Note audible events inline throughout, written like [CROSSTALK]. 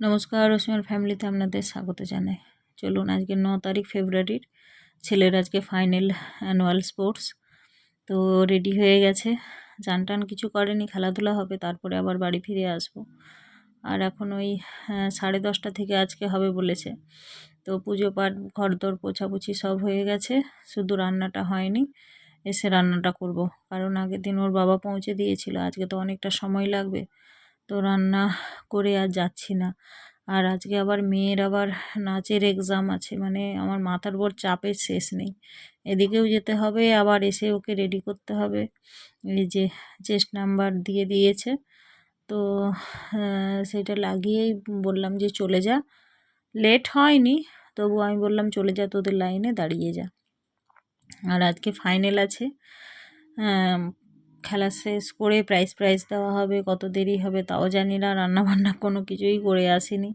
নমস্কার রশ্মির ফ্যামিলিতে আপনাদের স্বাগত জানাই। চলুন আজকে ন তারিখ ফেব্রুয়ারির ছেলের আজকে ফাইনাল অ্যানুয়াল স্পোর্টস। তো রেডি হয়ে গেছে। চান টান কিছু করেনি খেলাধুলা হবে তারপরে আবার বাড়ি ফিরে আসব। আর এখন ওই আহ, সাড়ে দশটা থেকে আজকে হবে বলেছে। তো পুজো পাঠ ঘরদোর পোছাপুছি সব হয়ে গেছে। শুধু রান্নাটা হয়নি এসে রান্নাটা করব। কারণ আগের দিন ওর বাবা পৌঁছে দিয়েছিল আজকে তো অনেকটা সময় লাগবে। তো রান্না করে আর যাচ্ছি না। আর আজকে আবার মেয়ের আবার নাচের এক্সাম আছে মানে আমার মাথার উপর চাপের শেষ নেই। এদিকেও যেতে হবে, আবার এসে ওকে রেডি করতে হবে। এই যে চেস্ট নাম্বার দিয়ে দিয়েছে। তো সেটা লাগিয়েই বললাম যে চলে যা। লেট হয়নি, তবু আমি বললাম চলে যা, তোদের লাইনে দাঁড়িয়ে যা। আর আজকে ফাইনাল আছে। খেলা শেষ করে প্রাইজ প্রাইজ দেওয়া হবে, কত দেরি হবে তাও জানি না রান্না বান্না কোনো কিছুই করে আসিনি।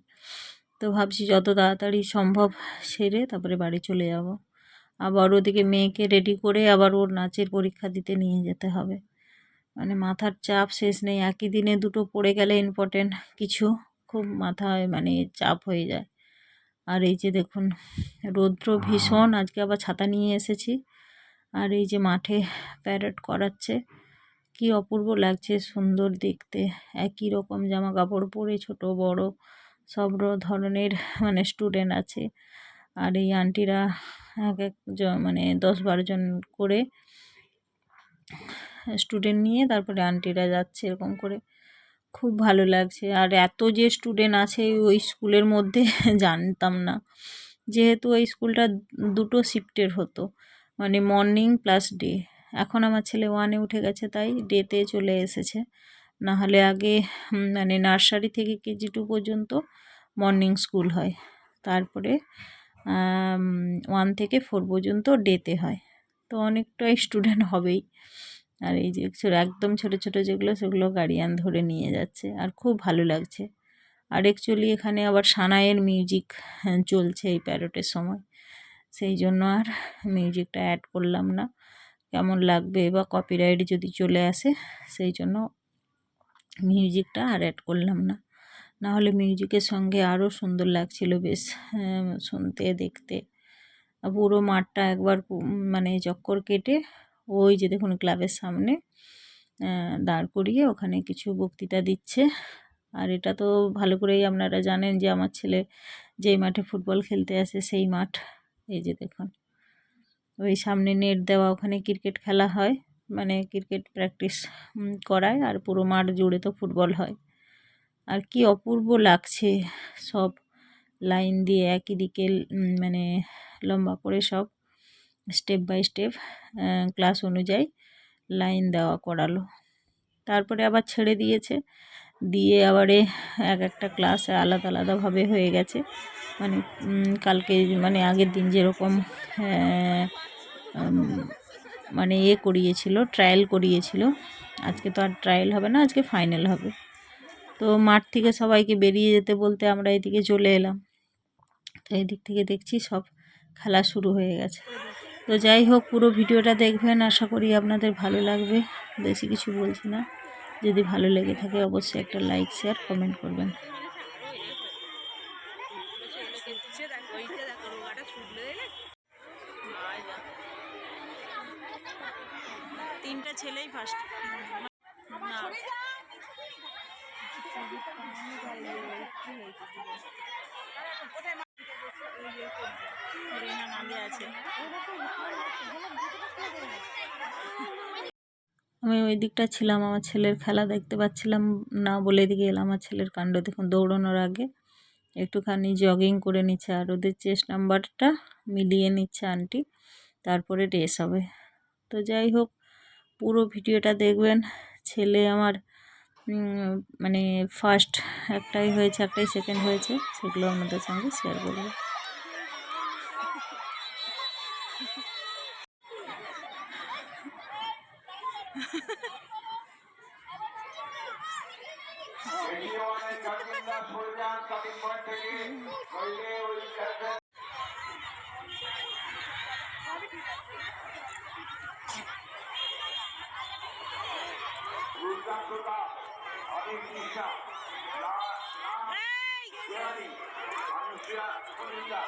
তো ভাবছি যত তাড়াতাড়ি সম্ভব সেরে তারপরে বাড়ি চলে যাব। আবার ওদিকে মেয়েকে রেডি করে আবার ওর নাচের পরীক্ষা দিতে নিয়ে যেতে হবে। মানে মাথার চাপ শেষ নেই, একই দিনে দুটো পড়ে গেলে ইম্পর্টেন্ট কিছু। খুব মাথায় মানে চাপ হয়ে যায়। আর এই যে দেখুন, রৌদ্র ভীষণ, আজকে আবার ছাতা নিয়ে এসেছি। আর এই যে মাঠে প্যারেড করাচ্ছে। কি অপূর্ব লাগছে সুন্দর দেখতে। একই রকম জামা কাপড় পরে ছোট, বড়, সব ধরনের মানে স্টুডেন্ট আছে। আর এই আন্টিরা এক এক মানে দশ বারো জন করে স্টুডেন্ট নিয়ে তারপরে আন্টিরা যাচ্ছে এরকম করে। খুব ভালো লাগছে। আর এত যে স্টুডেন্ট আছে ওই স্কুলের মধ্যে [LAUGHS] জানতাম না। যেহেতু ওই স্কুলটা দুটো শিফটের হতো। মানে মর্নিং প্লাস ডে এখন আমার ছেলে ওয়ানে উঠে গেছে, তাই ডেতে চলে এসেছে। না হলে আগে মানে নার্সারি থেকে কেজি টু পর্যন্ত মর্নিং স্কুল হয়। তারপরে ওয়ান থেকে ফোর পর্যন্ত ডেতে হয়। তো অনেকটাই স্টুডেন্ট হবেই। আর এই যে একদম ছোট ছোট যেগুলো, সেগুলো গার্ডিয়ান ধরে নিয়ে যাচ্ছে। আর খুব ভালো লাগছে। আর অ্যাকচুয়ালি এখানে আবার সানাইয়ের মিউজিক চলছে এই প্যারোটের সময়। সেই জন্য আর মিউজিকটা অ্যাড করলাম না। কেমন লাগবে বা কপিরাইট যদি চলে আসে, সেই জন্য মিউজিকটা আর অ্যাড করলাম না। না হলে মিউজিকের সঙ্গে আরও সুন্দর লাগছিল বেশ শুনতে, দেখতে। পুরো মাঠটা একবার মানে চক্কর কেটে ওই যে দেখুন ক্লাবের সামনে দাঁড় করিয়ে ওখানে কিছু বক্তৃতা দিচ্ছে। আর এটা তো ভালো করেই আপনারা জানেন যে আমার ছেলে যেই মাঠে ফুটবল খেলতে আসে সেই মাঠ। এই যে দেখুন। ওই সামনে নেট দেওয়া, ওখানে ক্রিকেট খেলা হয়। মানে ক্রিকেট প্র্যাকটিস করায় আর পুরো মাঠ জুড়ে তো ফুটবল হয়। আর কি অপূর্ব লাগছে সব লাইন দিয়ে, একই দিকে মানে লম্বা করে সব স্টেপ বাই স্টেপ ক্লাস অনুযায়ী লাইন দেওয়া করালো। তারপরে আবার ছেড়ে দিয়েছে। দিয়ে আবারে এক একটা ক্লাস আলাদা আলাদাভাবে হয়ে গেছে। মানে কালকে মানে আগের দিন যেরকম মানে এ করিয়েছিল ট্রায়াল করিয়েছিল। আজকে তো আর ট্রায়াল হবে না, আজকে ফাইনাল হবে। তো মাঠ থেকে সবাইকে বেরিয়ে যেতে বলতে আমরা এদিকে চলে এলাম। তো এদিক থেকে দেখছি সব খেলা শুরু হয়ে গেছে। তো যাই হোক, পুরো ভিডিওটা দেখবেন। আশা করি আপনাদের ভালো লাগবে। বেশি কিছু বলছি না। যদি ভালো লেগে থাকে অবশ্যই একটা লাইক শেয়ার কমেন্ট করবেন। তিনটা ছেলেই ফার্স্ট আছে। আমি ওই দিকটা ছিলাম, আমার ছেলের খেলা দেখতে পাচ্ছিলাম না বলে এদিকে এলাম, আমার ছেলের কাণ্ড দেখুন দৌড়ানোর আগে। একটুখানি জগিং করে নিচ্ছে আর ওদের চেস্ট নাম্বারটা মিলিয়ে নিচ্ছে আন্টি তারপরে রেস হবে। তো যাই হোক, পুরো ভিডিওটা দেখবেন। ছেলে আমার মানে ফার্স্ট একটাই হয়েছে, একটাই সেকেন্ড হয়েছে, সেগুলো আপনাদের সঙ্গে শেয়ার করব। অনেক ইচ্ছা अनुष्या सुनीता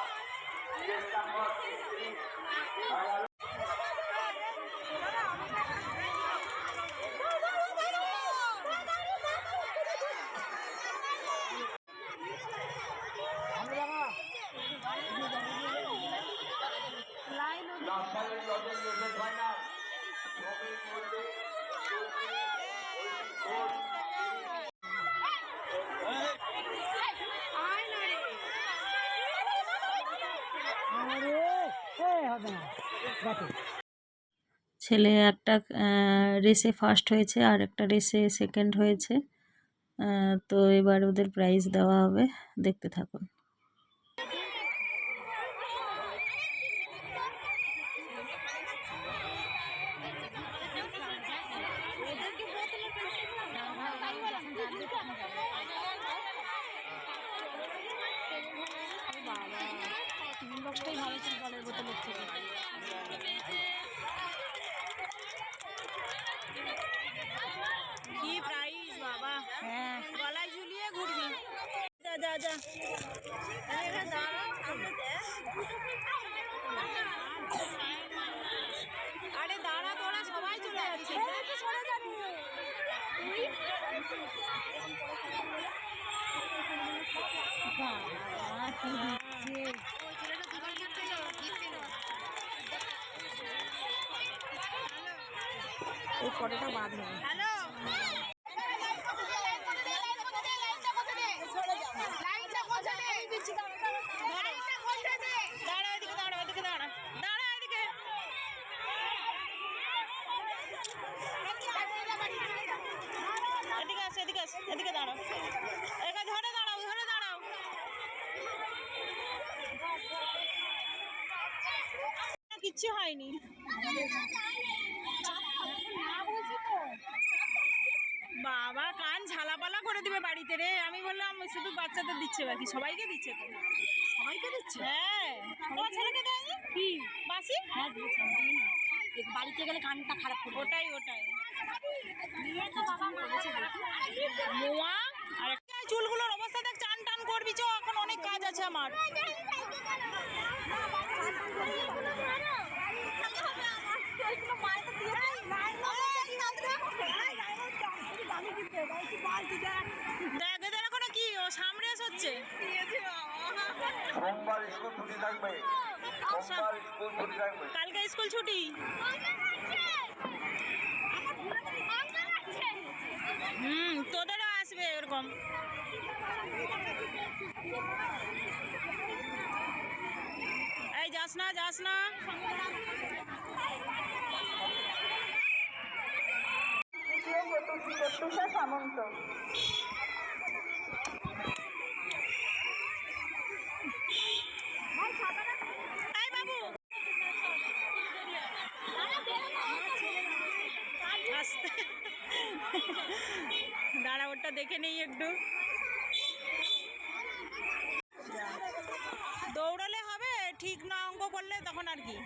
ছেলে একটা রেসে ফার্স্ট হয়েছে আর একটা রেসে সেকেন্ড হয়েছে। তো এবার ওদের প্রাইজ দেওয়া হবে। দেখতে থাকুন। যা যা। আরে দাঁড়া তোরা সবাই চলে যাচ্ছে। এই ফটোটা বাদ হ্যালো দাঁড়া এদিকে দাঁড়া এদিকে দাঁড়া দাঁড়া এদিকে এদিকে আসো এদিকে আসো এদিকে দাঁড়াও এদিকে ধরে দাঁড়াও ধরে দাঁড়াও কিচ্ছু হয়নি। বাবা কান ঝালাপালা করে দিবে বাড়িতে রে। আমি বললাম শুধু বাচ্চাদের দিচ্ছে বাকি সবাইকে দিচ্ছে তো? সবাইকে দিচ্ছে? হ্যাঁ। তোমার ছেলেকে দেয়নি? কি? বাসি হ্যাঁ দিয়েছে বাড়িতে গেলে কানটা খারাপ করবে। ওটাই ওটাই। মোয়া? আর একটা চুলগুলোর অবস্থা দেখ চান টান করবি চো এখন অনেক কাজ আছে আমার। কি ও সামনে হচ্ছে কালকে স্কুল ছুটি? হুম, তোদেরও আসবে এরকম। এই যাস না যাস না। বাবু। আস্তে। দাঁড়া ওটা দেখে নেই একটু। দৌড়ালে হবে, ঠিক না অঙ্ক করলে তখন আর কি।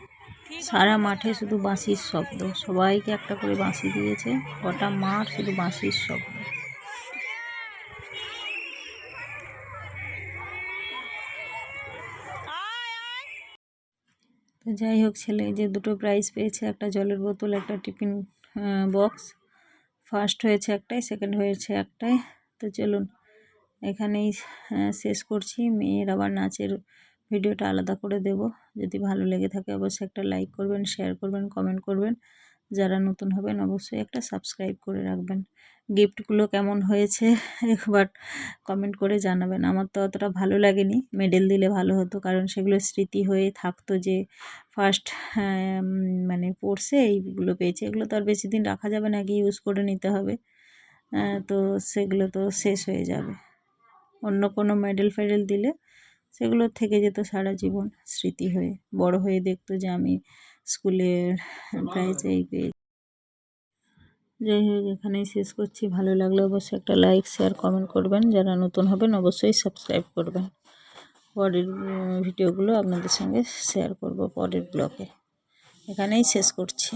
সারা মাঠে শুধু বাঁশির শব্দ। সবাইকে একটা করে বাঁশি দিয়েছে। গোটা মাঠ শুধু বাঁশির শব্দ। তো যাই হোক ছেলে, যে দুটো প্রাইজ পেয়েছে, একটা জলের বোতল, একটা টিফিন বক্স ফার্স্ট হয়েছে একটাই সেকেন্ড হয়েছে একটাই। তো চলুন, এখানেই শেষ করছি। মেয়ের আবার নাচের ভিডিওটা আলাদা করে দেব। যদি ভালো লেগে থাকে অবশ্যই একটা লাইক করবেন শেয়ার করবেন কমেন্ট করবেন। যারা নতুন হবেন অবশ্যই একটা সাবস্ক্রাইব করে রাখবেন। গিফটগুলো কেমন হয়েছে [LAUGHS] একবার কমেন্ট করে জানাবেন। আমার তো অতটা ভালো লাগেনি। মেডেল দিলে ভালো হতো। কারণ সেগুলো স্মৃতি হয়ে থাকতো যে ফার্স্ট মানে পড়ছে এইগুলো পেয়েছে। এগুলো তো আর বেশি দিন রাখা যাবে না। কি ইউজ করে নিতে হবে। তো সেগুলো তো শেষ হয়ে যাবে। অন্য কোনো মেডেল ফেডেল দিলে সেগুলো থেকে যেত সারা জীবন স্মৃতি হয়ে। বড় হয়ে দেখতো যে আমি স্কুলের প্রাইজ এই পেয়েছি যাই। হোক, এখানেই শেষ করছি। ভালো লাগলে অবশ্যই একটা লাইক শেয়ার কমেন্ট করবেন। যারা নতুন হবেন, অবশ্যই সাবস্ক্রাইব করবেন। পরের ভিডিওগুলো আপনাদের সঙ্গে শেয়ার করব পরের ব্লগে এখানেই শেষ করছি।